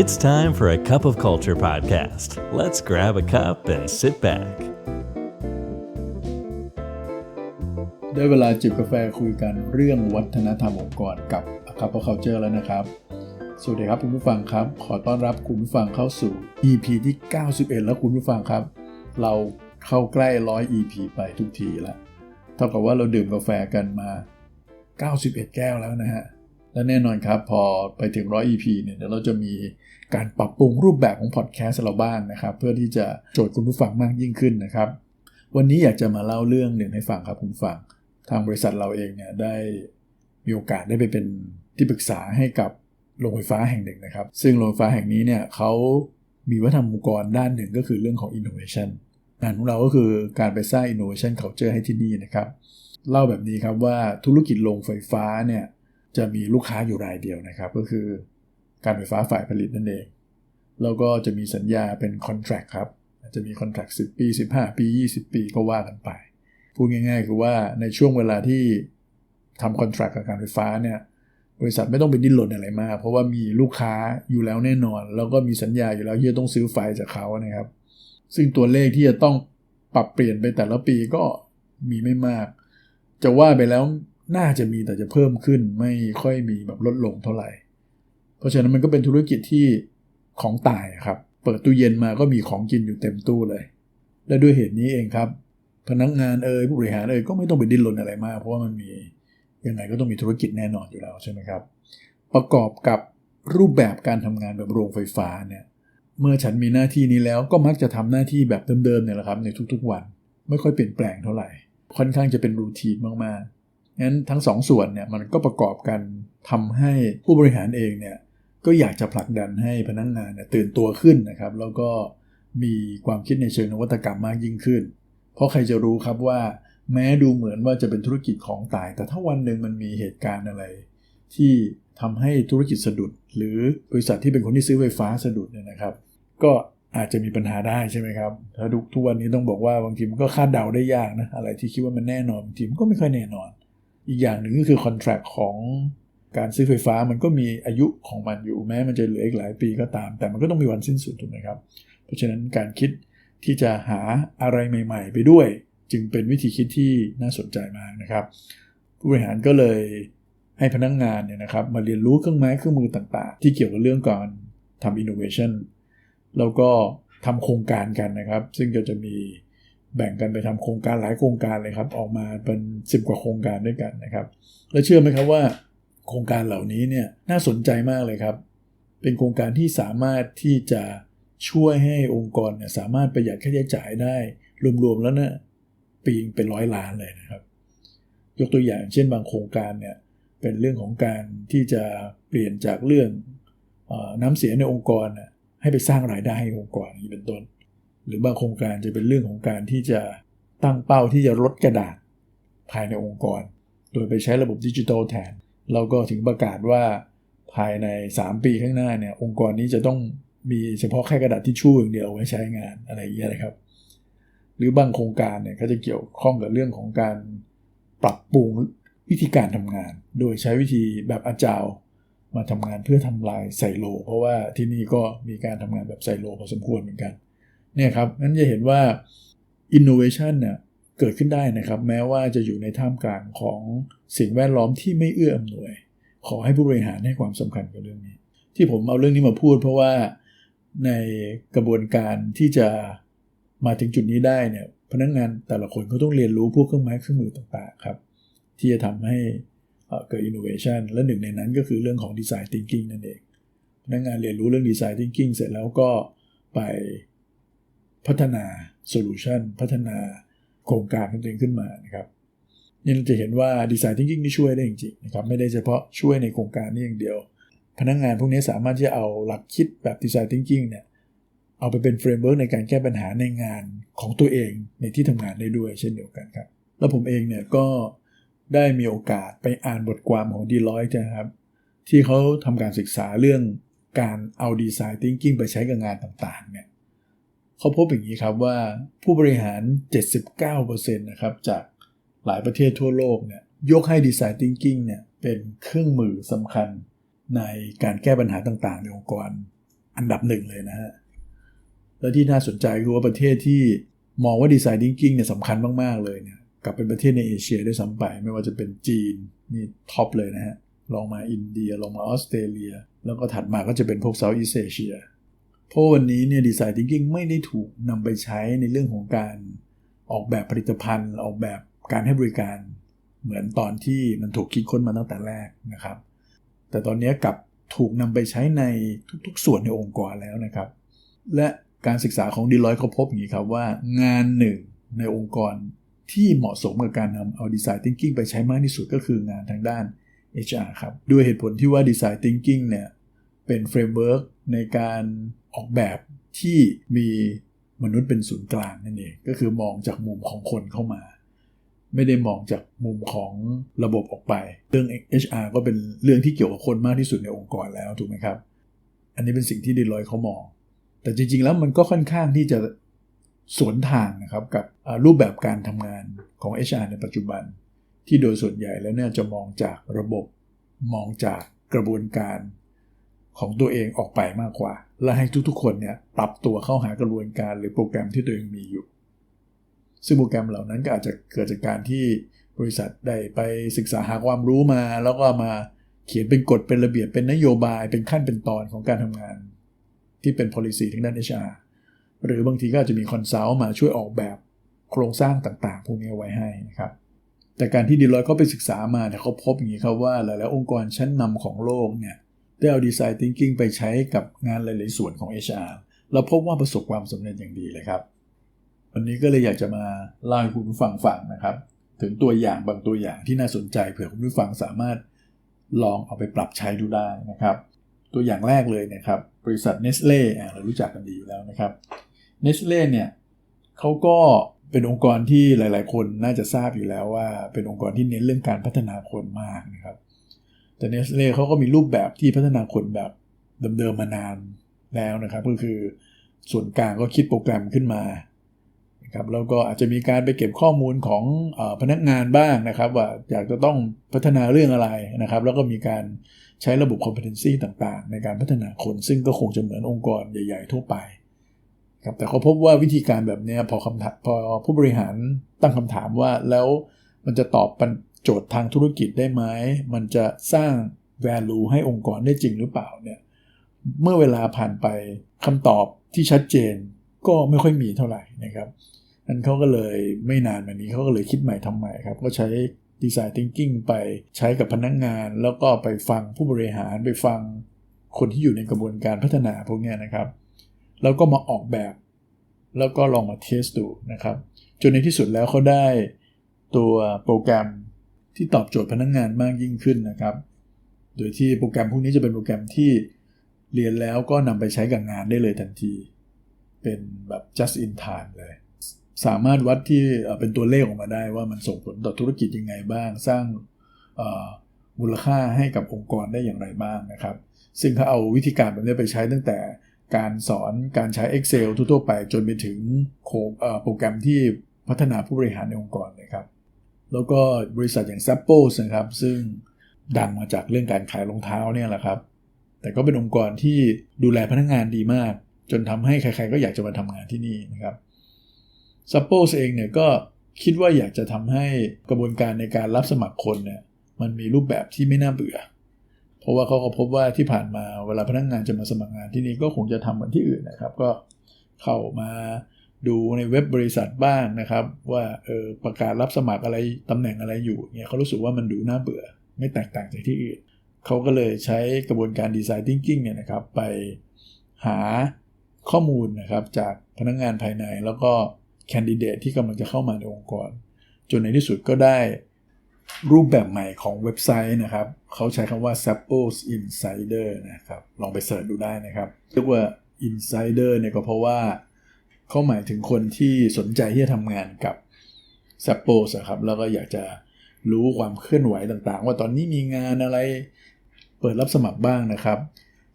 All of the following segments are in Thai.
It's time for a cup of culture podcast. Let's grab a cup and sit back. ได้เวลาจิบกาแฟคุยกันเรื่องวัฒนธรรมองค์กรกับ a c u p of Culture แล้วนะครับ สวัสดีครับคุณผู้ฟังครับ ขอต้อนรับคุณผู้ฟังเข้าสู่ EP ที่ 91 แล้วคุณผู้ฟังครับ เราเข้าใกล้100 EP ไปทุกทีแล้วเท่ากับว่าเราดื่มกาแฟกันมา 91 แก้วแล้วนะฮะ และแน่นอนครับ พอไปถึง 100 EP เนี่ยเดี๋ยวเราจะมีการปรับปรุงรูปแบบของพอดแคสต์เราบ้างนะครับ เพื่อที่จะโจทย์คุณผู้ฟังมากยิ่งขึ้นนะครับ วันนี้อยากจะมาเล่าเรื่องหนึ่งให้ฟังครับคุณฟัง ทางบริษัทเราเองเนี่ยได้มีโอกาสได้ไปเป็นที่ปรึกษาให้กับโรงไฟฟ้าแห่งหนึ่งนะครับ ซึ่งโรงไฟฟ้าแห่งนี้เนี่ยเขามีวัฒนธรรมองค์กรด้านหนึ่งก็คือเรื่องของ innovation งานของเราก็คือการไปสร้าง innovation culture ให้ที่นี่นะครับ เล่าแบบนี้ครับว่าธุรกิจโรงไฟฟ้าเนี่ย จะมีลูกค้าอยู่รายเดียวนะครับ ก็คือการไฟฟ้าฝ่ายผลิตนั่นเอง แล้วก็จะมีสัญญาเป็น contract ครับ จะมี contract 10 ปี 15 ปี 20 ปีก็ว่ากันไป พูดง่าย ๆ คือว่าในช่วงเวลาที่ทำคอนแทรคกับการไฟฟ้าเนี่ยบริษัทไม่ต้องไปดิ้นรนอะไรมาก เพราะว่ามีลูกค้าอยู่แล้วแน่นอน แล้วก็มีสัญญาอยู่แล้วที่จะต้องซื้อไฟจากเขานะครับ ซึ่งตัวเลขที่จะต้องปรับเปลี่ยนไปแต่ละปีก็มีไม่มาก จะว่าไปแล้ว น่าจะมีแต่จะเพิ่มขึ้นไม่ค่อยมีแบบลดลงเท่าไหร่ เพราะฉะนั้นมันก็เป็นธุรกิจที่ของตายครับ เปิดตู้เย็นมาก็มีของกินอยู่เต็มตู้เลย และด้วยเหตุนี้เองครับ พนักงานเอ่ยผู้บริหารเอ่ยก็ไม่ต้องไปดิ้นรนอะไรมาก เพราะว่ามันมียังไงก็ต้องมีธุรกิจแน่นอนอยู่แล้วใช่ไหมครับ ประกอบกับรูปแบบการทำงานแบบโรงไฟฟ้าเนี่ยเมื่อฉันมีหน้าที่นี้แล้วก็มักจะทำหน้าที่แบบเดิมๆเนี่ยแหละครับในทุกๆวัน ไม่ค่อยเปลี่ยนแปลงเท่าไหร่ ค่อนข้างจะเป็นรูทีนมากๆ งั้นทั้งสองส่วนเนี่ยมันก็ประกอบกันทำให้ผู้บริหารเองเนี่ยก็อยากจะผลักดันให้พนักงงานเนี่ยตื่นตัวขึ้นนะครับ แล้วก็มีความคิดในเชิงนวัตกรรมมากยิ่งขึ้น เพราะใครจะรู้ครับว่าแม้ดูเหมือนว่าจะเป็นธุรกิจของตาย แต่ถ้าวันหนึ่งมันมีเหตุการณ์อะไร ที่ทำให้ธุรกิจสะดุด หรือบริษัทที่เป็นคนที่ซื้อไฟฟ้าสะดุดเนี่ยนะครับ ก็อาจจะมีปัญหาได้ใช่ไหมครับถ้าทุกวันนี้ต้องบอกว่าบางทีมันก็คาดเดาได้ยากนะอะไรที่คิดว่ามันแน่นอนบางทีมันก็ไม่ค่อยแน่นอน อีกอย่างหนึ่งก็คือคอนแทรคของการซื้อไฟฟ้ามันก็มีอายุของมันอยู่แม้มันจะเหลืออีกหลายปีก็ตาม แต่มันก็ต้องมีวันสิ้นสุดถูกไหมครับ เพราะฉะนั้นการคิดที่จะหาอะไรใหม่ ๆ ไปด้วย จึงเป็นวิธีคิดที่น่าสนใจมากนะครับ ผู้บริหารก็เลยให้พนักงงานเนี่ยนะครับมาเรียนรู้เครื่องไม้เครื่องมือต่างๆ ที่เกี่ยวกับเรื่องการทำอินโนเวชันแล้วก็ทำโครงการกันนะครับ ซึ่งก็จะมี แบ่งกันไปทำโครงการหลายโครงการเลยครับ ออกมาเป็น 10 กว่าโครงการด้วยกันนะครับ แล้วเชื่อไหมครับว่า โครงการเหล่านี้เนี่ยน่าสนใจมากเลยครับ เป็นโครงการที่สามารถที่จะช่วยให้องค์กรเนี่ยสามารถประหยัดค่าใช้จ่ายได้รวมๆแล้วเนะปีเป็นร้อยล้านเลยนะครับ ยกตัวอย่างเช่นบางโครงการเนี่ยเป็นเรื่องของการที่จะเปลี่ยนจากเรื่องน้ำเสียในองค์กรให้ไปสร้างรายได้ให้องค์กรนี้เป็นต้น หรือบางโครงการจะเป็นเรื่องของการที่จะตั้งเป้าที่จะลดกระดาษภายในองค์กร โดยไปใช้ระบบดิจิทัลแทน เราก็ถึงประกาศว่าภายใน 3 ปีข้างหน้าเนี่ยองค์กรนี้จะต้องมีเฉพาะแค่กระดาษที่ชู่อย่างเดียวไว้ใช้งานอะไรอย่างเงี้ยนะครับ หรือบางโครงการเนี่ยก็จะเกี่ยวข้องกับเรื่องของการปรับปรุงวิธีการทำงาน โดยใช้วิธีแบบอาจาวมาทำงานเพื่อทำลายไซโล เพราะว่าที่นี่ก็มีการทำงานแบบไซโลพอสมควรเหมือนกัน เนี่ยครับนั้นจะเห็นว่า innovation เนี่ยเกิดขึ้นได้นะครับ แม้ว่าจะอยู่ในท่ามกลางของสิ่งแวดล้อมที่ไม่เอื้ออำนวย ขอให้ผู้บริหารให้ความสำคัญกับเรื่องนี้ ที่ผมเอาเรื่องนี้มาพูดเพราะว่าในกระบวนการที่จะมาถึงจุดนี้ได้เนี่ยพนักงงานแต่ละคนก็ต้องเรียนรู้พวกเครื่องไม้เครื่องมือต่างๆครับ ที่จะทำให้เกิด innovation และหนึ่งในนั้นก็คือเรื่องของ design thinking นั่นเอง พนักงานเรียนรู้เรื่อง design thinking เสร็จแล้วก็ไป พัฒนา solution พัฒนาโครงการของตัวเองขึ้นมานะครับนี่เราจะเห็นว่า design thinking ที่ช่วยได้จริงๆนะครับไม่ได้เฉพาะช่วยในโครงการนี้อย่างเดียว พนักงงานพวกนี้สามารถที่จะเอาหลักคิดแบบ design thinking เนี่ยเอาไปเป็นเฟรมเวิร์กในการแก้ปัญหาในงานของตัวเองในที่ทำงานได้ด้วยเช่นเดียวกันครับ แล้วผมเองเนี่ยก็ได้มีโอกาสไปอ่านบทความของ Deloitte นะครับ ที่เขาทำการศึกษาเรื่องการเอา Design Thinking ไปใช้กับงานต่างๆเนี่ย เขาพบอย่างนี้ครับว่าผู้บริหาร 79%นะครับจากหลายประเทศทั่วโลกเนี่ยยกให้ Design Thinking เนี่ยเป็นเครื่องมือสำคัญในการแก้ปัญหาต่างๆ ในองค์กรอันดับหนึ่งเลยนะฮะ และที่น่าสนใจคือว่าประเทศที่มองว่าดีไซน์ thinking เนี่ยสำคัญมากๆเลยเนี่ยกลับเป็นประเทศในเอเชียด้วยซ้ำไป ไม่ว่าจะเป็นจีนนี่ท็อปเลยนะฮะลองมาอินเดียลองมาออสเตรเลีย แล้วก็ถัดมาก็จะเป็นพวกเซาท์อีสเอเชีย เพราะวันนี้เนี่ยดีไซน์ thinking ไม่ได้ถูกนำไปใช้ในเรื่องของการออกแบบผลิตภัณฑ์ ออกแบบการให้บริการ เหมือนตอนที่มันถูกคิดค้นมาตั้งแต่แรกนะครับ แต่ตอนนี้กลับถูกนำไปใช้ในทุกๆ ส่วนในองค์กรแล้วนะครับ และการศึกษาของดีลอยเขาพบอย่างนี้ครับว่างานหนึ่งในองค์กรที่เหมาะสมกับการนำเอาดีไซน์ thinking ไปใช้มากที่สุดก็คืองานทางด้าน HR ครับ ด้วยเหตุผลที่ว่าดีไซน์ thinking เนี่ยเป็นเฟรมเวิร์กในการ ออกแบบที่มีมนุษย์เป็นศูนย์กลางนั่นเองก็คือมองจากมุมของคนเข้ามา ไม่ได้มองจากมุมของระบบออกไป เรื่อง HR ก็เป็นเรื่องที่เกี่ยวกับคนมากที่สุดในองค์กรแล้วถูกไหมครับ อันนี้เป็นสิ่งที่ดีลอยเขามอง แต่จริง ๆ แล้วมันก็ค่อนข้างที่จะสวนทางนะครับกับรูปแบบการทำงานของ HR ในปัจจุบัน ที่โดยส่วนใหญ่แล้วเนี่ยจะมองจากระบบมองจากกระบวนการ ของตัวเองออกไปมากกว่า และให้ทุกๆ คนเนี่ยปรับตัวเข้าหากระบวนการหรือโปรแกรมที่ตัวเองมีอยู่ ซึ่งโปรแกรมเหล่านั้นก็อาจจะเกิดจากการที่บริษัทได้ไปศึกษาหาความรู้มา แล้วก็มาเขียนเป็นกฎเป็นระเบียบเป็นนโยบายเป็นขั้นเป็นตอนของการทำงาน ที่เป็น policy ทางด้าน HR หรือบางทีก็อาจจะมีคอนซัลท์มาช่วยออกแบบโครงสร้างต่างๆ พวกนี้ไว้ให้นะครับแต่การที่ดีลอยเขาไปศึกษามาเนี่ยเขาพบอย่างนี้ครับว่าหลายๆองค์กรชั้นนำของโลกเนี่ย ได้เอาดีไซน์ thinking ไปใช้กับงานหลาย ๆ ส่วนของ HR แล้วพบว่าประสบความสำเร็จอย่างดีเลยครับ วันนี้ก็เลยอยากจะมาเล่าให้คุณผู้ฟังฟังนะครับ ถึงตัวอย่างบางตัวอย่างที่น่าสนใจเผื่อคุณผู้ฟังสามารถลองเอาไปปรับใช้ดูได้นะครับ ตัวอย่างแรกเลยนะครับ บริษัทเนสเล่เรารู้จักกันดีอยู่แล้วนะครับเนสเล่เนี่ยเขาก็เป็นองค์กรที่หลาย ๆ คนน่าจะทราบอยู่แล้วว่า เป็นองค์กรที่เน้นเรื่องการพัฒนาคนมากนะครับ แต่เนสเล่เขาก็มีรูปแบบที่พัฒนาคนแบบเดิมๆมานานแล้วนะครับ ก็คือส่วนกลางก็คิดโปรแกรมขึ้นมาครับแล้วก็อาจจะมีการไปเก็บข้อมูลของอพนักงานบ้างนะครับ ว่าอยากจะต้องพัฒนาเรื่องอะไรนะครับ แล้วก็มีการใช้ระบบ competency ต่างๆ ในการพัฒนาคนซึ่งก็คงจะเหมือนองค์กรใหญ่ ๆ ทั่วไปครับแต่เขาพบว่าวิธีการแบบนี้พอคำถามพอผู้บริหารตั้งคำถามว่าแล้วมันจะตอบ โจทย์ทางธุรกิจได้ไหมมันจะสร้าง value ให้องค์กรได้จริงหรือเปล่าเนี่ยเมื่อเวลาผ่านไปคำตอบที่ชัดเจนก็ไม่ค่อยมีเท่าไหร่นะครับนั้นเขาก็เลยไม่นานมานี้เขาก็เลยคิดใหม่ทำใหม่ครับ ก็ใช้ดีไซน์ thinking ไปใช้กับพนักงงาน แล้วก็ไปฟังผู้บริหารไปฟังคนที่อยู่ในกระบวนการพัฒนาพวกนี้นะครับ แล้วก็มาออกแบบ แล้วก็ลองมาเทสดูนะครับ จนในที่สุดแล้วเขาได้ตัวโปรแกรม ที่ตอบโจทย์พนักงงานมากยิ่งขึ้นนะครับ โดยที่โปรแกรมพวกนี้จะเป็นโปรแกรมที่เรียนแล้วก็นำไปใช้กับงานได้เลยทันที เป็นแบบ just in time เลย สามารถวัดที่เป็นตัวเลขออกมาได้ว่ามันส่งผลต่อธุรกิจยังไงบ้าง สร้างมูลค่าให้กับองค์กรได้อย่างไรบ้างนะครับ ซึ่งเขาเอาวิธีการแบบนี้ไปใช้ตั้งแต่การสอนการใช้ Excel ทั่วๆไปจนไปถึงโโปรแกรมที่พัฒนาผู้บริหารในองค์กรนะครับ แล้วก็บริษัทอย่าง s a p p o นะครับ ซึ่งดังมาจากเรื่องการขายรองเท้าเนี่ยแหละครับ แต่ก็เป็นองค์กรที่ดูแลพนักงงานดีมาก จนทำให้ใครๆก็อยากจะมาทำงานที่นี่นะครับ s a p p o เองเนี่ยก็คิดว่าอยากจะทำให้กระบวนการในการรับสมัครคนเนี่ยมันมีรูปแบบที่ไม่น่าเบื่อ เพราะว่าเขาก็พบว่าที่ผ่านมาเวลาพนักงงานจะมาสมัครงานที่นี่ก็คงจะทำเหมือนที่อื่นนะครับ ก็เข้ามา ดูในเว็บบริษัทบ้างนะครับ ว่าเออประกาศรับสมัครอะไรตำแหน่งอะไรอยู่เนี่ยเขารู้สึกว่ามันดูน่าเบื่อ ไม่แตกต่างจากที่อื่นเขาก็เลยใช้กระบวนการดีไซน์ thinking เนี่ยนะครับไปหาข้อมูลนะครับจากพนักงงานภายในแล้วก็แคนดิเดตที่กำลังจะเข้ามาในองค์กร จนในที่สุดก็ได้รูปแบบใหม่ของเว็บไซต์นะครับ เขาใช้คำว่า s a p p o s Insider นะครับ ลองไปเสิร์ชดูได้นะครับ เรียกว่า Insider เนี่ยก็เพราะว่า เขาหมายถึงคนที่สนใจที่จะทำงานกับ s a p p o s ครับ แล้วก็อยากจะรู้ความเคลื่อนไหวต่างๆ ว่าตอนนี้มีงานอะไรเปิดรับสมัครบ้างนะครับ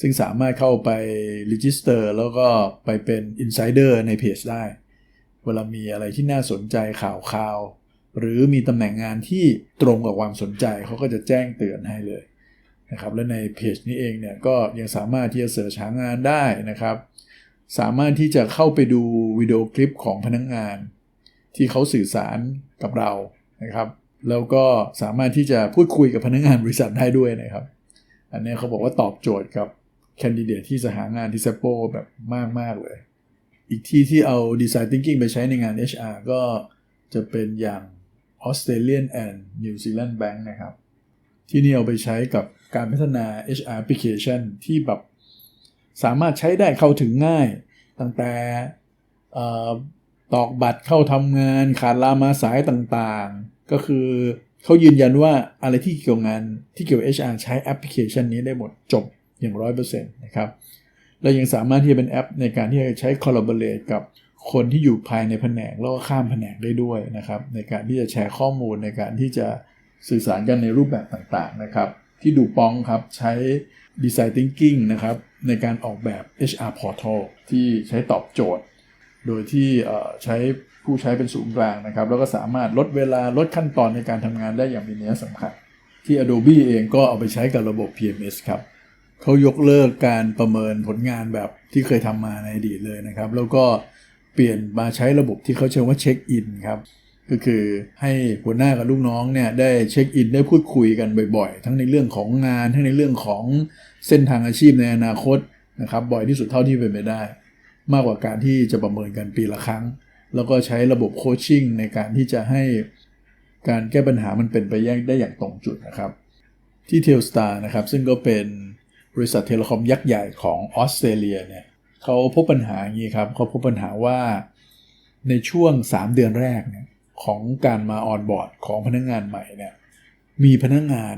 ซึ่งสามารถเข้าไป register แล้วก็ไปเป็น insider ในเพจได้ เวลามีอะไรที่น่าสนใจข่าวข่าว หรือมีตำแหน่งงานที่ตรงกับความสนใจเขาก็จะแจ้งเตือนให้เลยนะครับและในเพจนี้เองเนี่ยก็ยังสามารถที่จะเสิร์ชหางานได้นะครับ สามารถที่จะเข้าไปดูวิดีโอคลิปของพนักงงาน ที่เขาสื่อสารกับเรานะครับ แล้วก็สามารถที่จะพูดคุยกับพนักงานบริษัทได้ด้วยนะครับ อันนี้เขาบอกว่าตอบโจทย์กับแคนดิเดตที่จะหางานที่เซโปแบบมาก ๆ เลย อีกที่ที่เอา Design Thinking ไปใช้ในงาน HR ก็จะเป็นอย่าง Australian and New Zealand Bank นะครับ ที่นี่เอาไปใช้กับการพัฒนา HR application ที่แบบ สามารถใช้ได้เข้าถึงง่าย ตั้งแต่ตอกบัตรเข้าทำงานขาดลามาสายต่างๆ ก็คือเขายืนยันว่าอะไรที่เกี่ยวงานที่เกี่ยว HR ใช้แอปพลิเคชันนี้ได้หมดจบอย่างร้อยเปอร์เซ็นต์นะครับและยังสามารถที่จะเป็นแอปในการที่จะใช้ collaborate กับคนที่อยู่ภายในแผนกแล้วก็ข้ามแผนกได้ด้วยนะครับ ในการที่จะแชร์ข้อมูลในการที่จะสื่อสารกันในรูปแบบต่างๆนะครับ ที่ดูปองครับใช้ Design Thinking นะครับในการออกแบบ HR Portal ที่ใช้ตอบโจทย์ โดยที่ใช้ผู้ใช้เป็นศูนย์กลางนะครับ แล้วก็สามารถลดเวลาลดขั้นตอนในการทำงานได้อย่างมีนัยสำคัญ ที่ Adobe เองก็เอาไปใช้กับระบบ PMS ครับเขายกเลิกการประเมินผลงานแบบที่เคยทำมาในอดีตเลยนะครับ แล้วก็เปลี่ยนมาใช้ระบบที่เขาเชื่อว่าเช็คอินครับ ก็คือให้หัวหน้ากับลูกน้องเนี่ยได้เช็คอินได้พูดคุยกันบ่อยๆ ทั้งในเรื่องของงาน ทั้งในเรื่องของเส้นทางอาชีพในอนาคตนะครับบ่อยที่สุดเท่าที่เป็นไปได้ มากกว่าการที่จะประเมินกันปีละครั้ง แล้วก็ใช้ระบบโคชชิ่งในการที่จะให้การแก้ปัญหามันเป็นไปได้อย่างตรงจุดนะครับ ที่เทลสตาร์นะครับซึ่งก็เป็นบริษัทเทเลคอมยักษ์ใหญ่ของออสเตรเลียเนี่ยเขาพบปัญหาอย่างนี้ครับเขาพบปัญหาว่าในช่วง 3 เดือนแรกเนี่ย ของการมาออนบอร์ดของพนักงงานใหม่เนี่ยมีพนักงงาน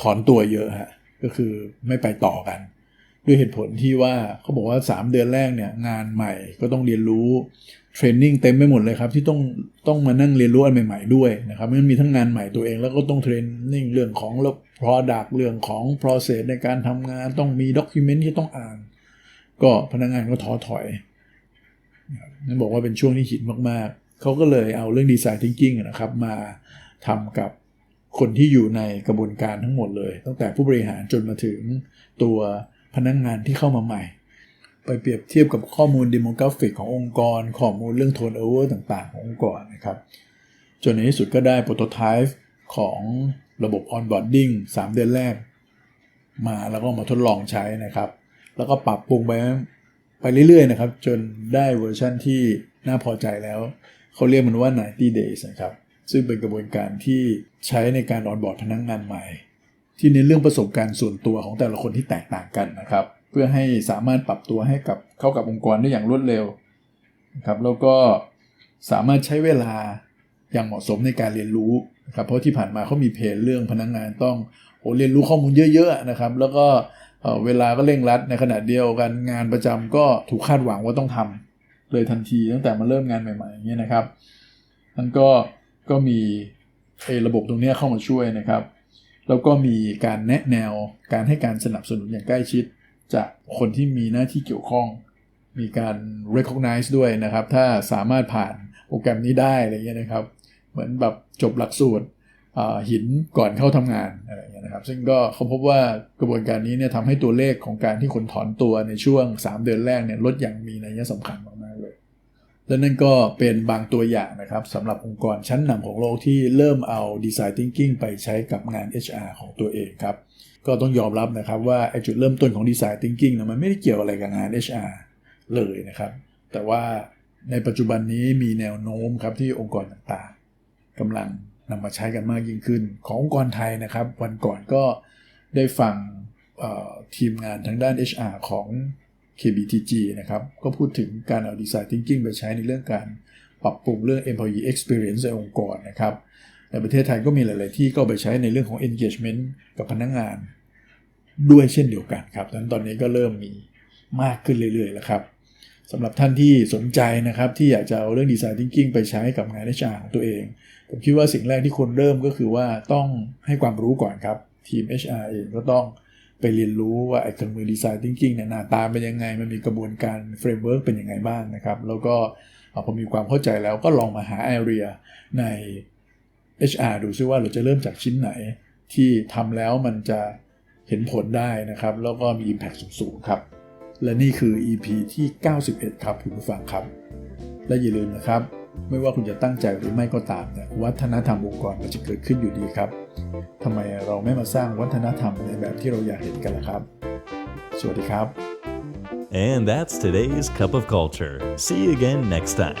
ถอนตัวเยอะฮะก็คือไม่ไปต่อกัน ด้วยเหตุผลที่ว่าเขาบอกว่า 3 เดือนแรกเนี่ยงานใหม่ก็ต้องเรียนรู้เทรนนิ่งเต็มไปหมดเลยครับ ที่ต้องต้องมานั่งเรียนรู้อันใหม่ ๆ ด้วยนะครับมันมีทั้งงานใหม่ตัวเองแล้วก็ต้องเทรนนิ่งเรื่องของระ product เรื่องของ process ในการทำงานต้องมี document ที่ต้องอ่าน ก็พนักงงานก็ท้อถอยนั่นบอกว่าเป็นช่วงที่หินมากๆ เขาก็เลยเอาเรื่อง design thinking นะครับมาทำกับคนที่อยู่ในกระบวนการทั้งหมดเลย ตั้งแต่ผู้บริหารจนมาถึงตัวพนักงงานที่เข้ามาใหม่ ไปเปรียบเทียบกับข้อมูลดิโมกราฟิกขององค์กร ข้อมูลเรื่องโทนโอเวอร์ต่างๆ ขององค์กรนะครับ จนในที่สุดก็ได้โปรโตไทป์ของระบบ onboarding 3เดือนแรก มาแล้วก็มาทดลองใช้นะครับ แล้วก็ปรับปรุงไปไปเรื่อยๆนะครับ จนได้เวอร์ชันที่น่าพอใจแล้ว เขาเรียกมันว่า 90 days นะครับ ซึ่งเป็นกระบวนการที่ใช้ในการออนบอร์ดพนักงงานใหม่ ที่ในเรื่องประสบการณ์ส่วนตัวของแต่ละคนที่แตกต่างกันนะครับ เพื่อให้สามารถปรับตัวให้กับเข้ากับองค์กรได้อย่างรวดเร็วนะครับแล้วก็สามารถใช้เวลาอย่างเหมาะสมในการเรียนรู้นะครับเพราะที่ผ่านมาเขามีเพจเรื่องพนักงงานต้องโอเรียนรู้ข้อมูลเยอะๆนะครับ แล้วก็เวลาก็เร่งรัดในขณะเดียวกันงานประจำก็ถูกคาดหวังว่าต้องทำ เลยทันที ตั้งแต่มาเริ่มงานใหม่ๆอย่างเงี้ยนะครับนั่นก็ก็มีไอ้ระบบตรงนี้เข้ามาช่วยนะครับ แล้วก็มีการแนะแนวการให้การสนับสนุนอย่างใกล้ชิด จากคนที่มีหน้าที่เกี่ยวข้อง มีการ recognize ด้วยนะครับ ถ้าสามารถผ่านโปรแกรมนี้ได้อะไรเงี้ยนะครับ เหมือนแบบจบหลักสูตรหินก่อนเข้าทำงานอะไรอย่างเงี้ยนะครับ ซึ่งก็เขาพบว่ากระบวนการนี้เนี่ยทำให้ตัวเลขของการที่คนถอนตัวในช่วง 3 เดือนแรกเนี่ยลดอย่างมีนัยสำคัญมากๆเลย และนั่นก็เป็นบางตัวอย่างนะครับสำหรับองค์กรชั้นนำของโลกที่เริ่มเอา Design Thinking ไปใช้กับงาน HR ของตัวเองครับ ก็ต้องยอมรับนะครับว่าไอจุดเริ่มต้นของ Design Thinking นะมันไม่ได้เกี่ยวอะไรกับงาน HR เลยนะครับ แต่ว่าในปัจจุบันนี้มีแนวโน้มครับที่องค์กรต่างๆกำลังนำมาใช้กันมากยิ่งขึ้น ขององค์กรไทยนะครับ วันก่อนก็ได้ฟังทีมงานทางด้าน HR ของ KBTG นะครับ ก็พูดถึงการเอา Design Thinking ไปใช้ในเรื่องการปรับปรุงเรื่อง Employee Experience ในองค์กรนะครับ ในประเทศไทยก็มีหลาย ๆ ที่ก็ไปใช้ในเรื่องของ Engagement กับพนักงงาน ด้วยเช่นเดียวกันครับดังนั้นตอนนี้ก็เริ่มมีมากขึ้นเรื่อย ๆ แล้วครับสำหรับท่านที่สนใจนะครับ ที่อยากจะเอาเรื่อง Design Thinking ไปใช้กับงาน HR ของตัวเอง ผมคิดว่าสิ่งแรกที่ควรเริ่มก็คือว่าต้องให้ความรู้ก่อนครับทีม HR เองก็ต้อง ไปเรียนรู้ว่าไอ้เครื่องมือ Design Thinking เนี่ยหน้าตาเป็นยังไง มันมีกระบวนการเฟรมเวิร์กเป็นยังไงบ้างนะครับ แล้วก็พอมีความเข้าใจแล้วก็ลองมาหา area ใน HR ดูซิว่าเราจะเริ่มจากชิ้นไหนที่ทำแล้วมันจะเห็นผลได้นะครับ แล้วก็มี Impact สูงๆครับ และนี่คือ EP ที่ 91 ครับคุณผู้ฟังครับ และอย่าลืมนะครับ ไม่ว่าคุณจะตั้งใจหรือไม่ก็ตามเนี่ยวัฒนธรรมองค์กรมันจะเกิดขึ้นอยู่ดีครับ ทำไมเราไม่มาสร้างวัฒนธรรมในแบบที่เราอยากเห็นกันล่ะครับ สวัสดีครับ And that's today's Cup of Culture. See you again next time.